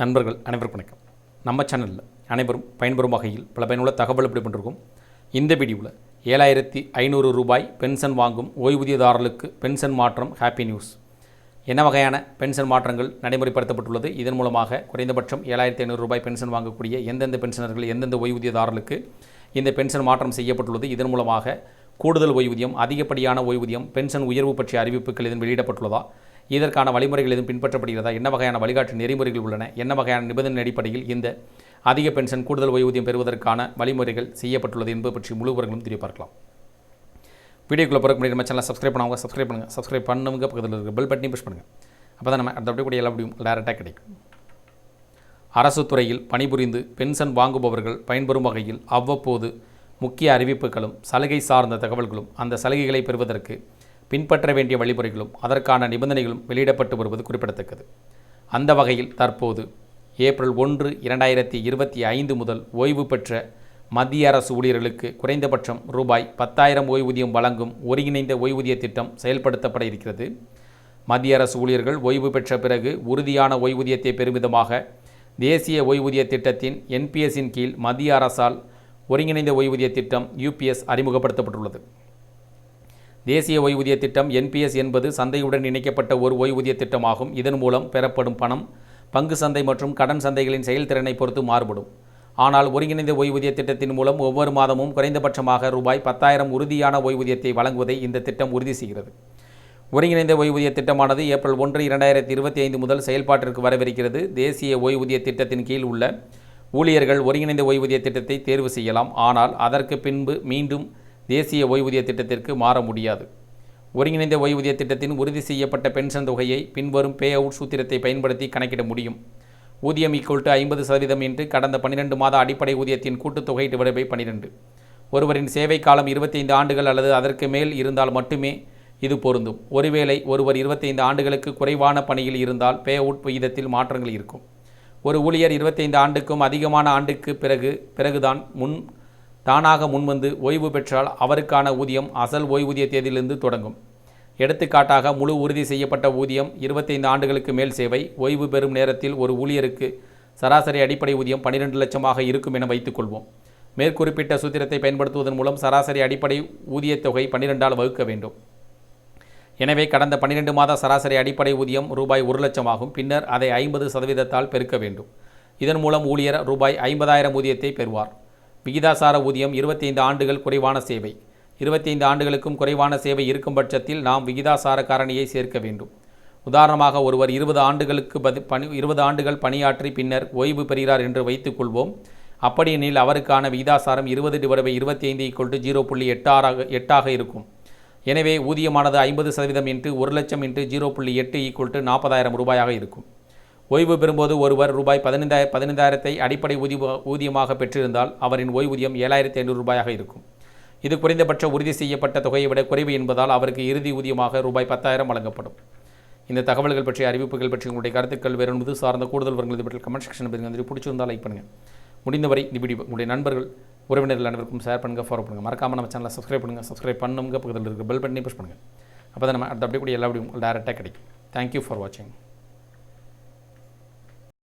நண்பர்கள் அனைவருக்கும் வணக்கம். நம்ம சேனலில் அனைவரும் பயன்பெறும் வகையில் பல பயனுள்ள தகவல் எப்படி பண்ணிருக்கோம். இந்த வீடியோவில் ஏழாயிரத்தி ஐநூறு ரூபாய் பென்ஷன் வாங்கும் ஓய்வூதியதாரர்களுக்கு பென்ஷன் மாற்றம் ஹாப்பி நியூஸ் என்ன வகையான பென்ஷன் மாற்றங்கள் நடைமுறைப்படுத்தப்பட்டுள்ளது? இதன் மூலமாக குறைந்தபட்சம் ஏழாயிரத்தி ஐநூறு ரூபாய் பென்ஷன் வாங்கக்கூடிய எந்தெந்த பென்ஷனர்கள் எந்தெந்த ஓய்வூதியதாரர்களுக்கு இந்த பென்ஷன் மாற்றம் செய்யப்பட்டுள்ளது? இதன் மூலமாக கூடுதல் ஓய்வூதியம் அதிகப்படியான ஓய்வூதியம் பென்ஷன் உயர்வு பற்றிய அறிவிப்புகள் எதுவும் வெளியிடப்பட்டுள்ளதா? இதற்கான வழிமுறைகள் எதுவும் பின்பற்றப்படுகிறதா? என்ன வகையான வழிகாட்டு நெறிமுறைகள் உள்ளன? என்ன வகையான நிபந்தனை அடிப்படையில் இந்த அதிக பென்ஷன் கூடுதல் ஓய்வூதியம் பெறுவதற்கான வழிமுறைகள் செய்யப்பட்டுள்ளது என்பது பற்றி முழு விவரங்களும் தெரிய பார்க்கலாம் வீடியோக்குள்ளே பிறகு முன்னாடி நம்ம சேனலை சப்ஸ்கிரைப் பண்ணுவாங்க சப்ஸ்கிரைப் பண்ணுங்கள் சப்ஸ்கிரைப் பண்ணுங்க பக்கத்தில் இருக்க பெல் பட்டனையும் புஷ் பண்ணுங்கள் அப்போ தான் நம்ம அடுத்த அப்படி கூட எல்லா முடியும் டேரெக்டாக கிடைக்கும். அரசு துறையில் பணிபுரிந்து பென்ஷன் வாங்குபவர்கள் பயன்பெறும் வகையில் அவ்வப்போது முக்கிய அறிவிப்புகளும் சலுகை சார்ந்த தகவல்களும் அந்த சலுகைகளை பெறுவதற்கு பின்பற்ற வேண்டிய வழிமுறைகளும் அதற்கான நிபந்தனைகளும் வெளியிடப்பட்டு வருவது குறிப்பிடத்தக்கது. அந்த வகையில் தற்போது ஏப்ரல் ஒன்று இரண்டாயிரத்தி இருபத்தி ஐந்து முதல் ஓய்வு பெற்ற மத்திய அரசு ஊழியர்களுக்கு குறைந்தபட்சம் ரூபாய் பத்தாயிரம் ஓய்வூதியம் வழங்கும் ஒருங்கிணைந்த ஓய்வூதிய திட்டம் செயல்படுத்தப்பட இருக்கிறது. மத்திய அரசு ஊழியர்கள் ஓய்வு பெற்ற பிறகு உறுதியான ஓய்வூதியத்தை பெறும் விதமாக தேசிய ஓய்வூதிய திட்டத்தின் என்பிஎஸ்ஸின் கீழ் மத்திய அரசால் ஒருங்கிணைந்த ஓய்வூதிய திட்டம் யூபிஎஸ் அறிமுகப்படுத்தப்பட்டுள்ளது. தேசிய ஓய்வூதிய திட்டம் என்பிஎஸ் என்பது சந்தையுடன் இணைக்கப்பட்ட ஒரு ஓய்வூதிய திட்டமாகும். இதன் மூலம் பெறப்படும் பணம் பங்கு சந்தை மற்றும் கடன் சந்தைகளின் செயல்திறனை பொறுத்து மாறுபடும். ஆனால் ஒருங்கிணைந்த ஓய்வூதிய திட்டத்தின் மூலம் ஒவ்வொரு மாதமும் குறைந்தபட்சமாக ரூபாய் பத்தாயிரம் உறுதியான ஓய்வூதியத்தை வழங்குவதை இந்த திட்டம் உறுதி செய்கிறது. ஒருங்கிணைந்த ஓய்வூதிய திட்டமானது ஏப்ரல் ஒன்று இரண்டாயிரத்தி இருபத்தி ஐந்து முதல் செயல்பாட்டிற்கு வரவிருக்கிறது. தேசிய ஓய்வூதிய திட்டத்தின் கீழ் உள்ள ஊழியர்கள் ஒருங்கிணைந்த ஓய்வூதிய திட்டத்தை தேர்வு செய்யலாம். ஆனால் அதற்கு பின்பு மீண்டும் தேசிய ஓய்வூதிய திட்டத்திற்கு மாற முடியாது. ஒருங்கிணைந்த ஓய்வூதிய திட்டத்தின் உறுதி செய்யப்பட்ட பென்ஷன் தொகையை பின்வரும் பே அவுட் சூத்திரத்தை பயன்படுத்தி கணக்கிட முடியும். ஊதியம் ஈக்குவல் டு ஐம்பது சதவீதம் என்று கடந்த பன்னிரெண்டு மாத அடிப்படை ஊதியத்தின் கூட்டுத்தொகை டிவைட் பை பன்னிரெண்டு. ஒருவரின் சேவை காலம் இருபத்தைந்து ஆண்டுகள் அல்லது அதற்கு மேல் இருந்தால் மட்டுமே இது பொருந்தும். ஒருவேளை ஒருவர் இருபத்தைந்து ஆண்டுகளுக்கு குறைவான பணியில் இருந்தால் பே அவுட் விகிதத்தில் மாற்றங்கள் இருக்கும். ஒரு ஊழியர் இருபத்தைந்து ஆண்டுக்கும் அதிகமான ஆண்டுக்கு பிறகு பிறகுதான் முன் தானாக முன்வந்து ஓய்வு பெற்றால் அவருக்கான ஊதியம் அசல் ஓய்வூதிய தேதியிலிருந்து தொடங்கும். எடுத்துக்காட்டாக முழு உறுதி செய்யப்பட்ட ஊதியம் இருபத்தைந்து ஆண்டுகளுக்கு மேல் சேவை ஓய்வு பெறும் நேரத்தில் ஒரு ஊழியருக்கு சராசரி அடிப்படை ஊதியம் பன்னிரெண்டு லட்சமாக இருக்கும் என வைத்துக்கொள்வோம் மேற்குறிப்பிட்ட சூத்திரத்தை பயன்படுத்துவதன் மூலம் சராசரி அடிப்படை ஊதியத் தொகை பன்னிரெண்டால் வகுக்க வேண்டும். எனவே கடந்த பன்னிரெண்டு மாத சராசரி அடிப்படை ஊதியம் ரூபாய் ஒரு லட்சமாகும். பின்னர் அதை ஐம்பது சதவீதத்தால் பெருக்க வேண்டும். இதன் மூலம் ஊழியர் ரூபாய் ஐம்பதாயிரம் ஊதியத்தை பெறுவார். விகிதாசார ஊதியம் இருபத்தைந்து ஆண்டுகள் குறைவான சேவை. இருபத்தைந்து ஆண்டுகளுக்கும் குறைவான சேவை இருக்கும் பட்சத்தில் நாம் விகிதாசார காரணியை சேர்க்க வேண்டும். உதாரணமாக ஒருவர் இருபது ஆண்டுகளுக்கு பதி பணி இருபது ஆண்டுகள் பணியாற்றி பின்னர் ஓய்வு பெறுகிறார் என்று வைத்துக்கொள்வோம். அப்படியெனில் அவருக்கான விகிதாசாரம் இருபது டிவைட் இருபத்தி ஐந்து ஈக்குவல் டு ஜீரோ புள்ளி எட்டாக எட்டாக இருக்கும். எனவே ஊதியமானது ஐம்பது சதவீதம் இன்ட்டு ஒரு லட்சம் இன்ட்டு ஜீரோ புள்ளி எட்டு ஈக்குவல் டு நாற்பதாயிரம் ரூபாயாக இருக்கும். ஓய்வு பெறும்போது ஒருவர் ரூபாய் பதினைந்தாய பதினைந்தாயிரத்தை அடிப்படை ஊதிய ஊதியமாக பெற்றிருந்தால் அவரின் ஓய்வூதியம் ஏழாயிரத்தி ஐநூறு ரூபாயாக இருக்கும். இது குறைந்தபட்ச உறுதி செய்யப்பட்ட தொகையை விட குறைவு என்பதால் அவருக்கு இறுதி ஊதியமாக ரூபாய் பத்தாயிரம் வழங்கப்படும். இந்த தகவல்கள் பற்றிய அறிவிப்புகள் பற்றி உங்களுடைய கருத்துக்கள் வேறு என்பது சார்ந்த கூடுதல் விவரங்கள் பற்றி கமெண்ட் செக்ஷன் பதிவு பிடிச்சிருந்தால் லைக் பண்ணுங்கள் முடிந்தவரை இந்த வீடியோ உங்களுடைய நண்பர்கள் உறவினர்கள் அனைவருக்கும் ஷேர் பண்ணுங்கள் ஃபாலோ பண்ணுங்கள் மறக்காமல் நம்ம சேனலை சப்ஸ்கிரைப் பண்ணுங்கள் சப்ஸ்கிரைப் பண்ணுங்க பக்கத்தில் இருக்கிற பெல் பட்டனே ப்ரெஸ் பண்ணுங்கள் அப்போ தான் நம்ம அடுத்த அப்படியே கூட எல்லா வீடியோ டேரெக்டாக கிடைக்கும். தேங்க்யூ ஃபார் வாட்சிங்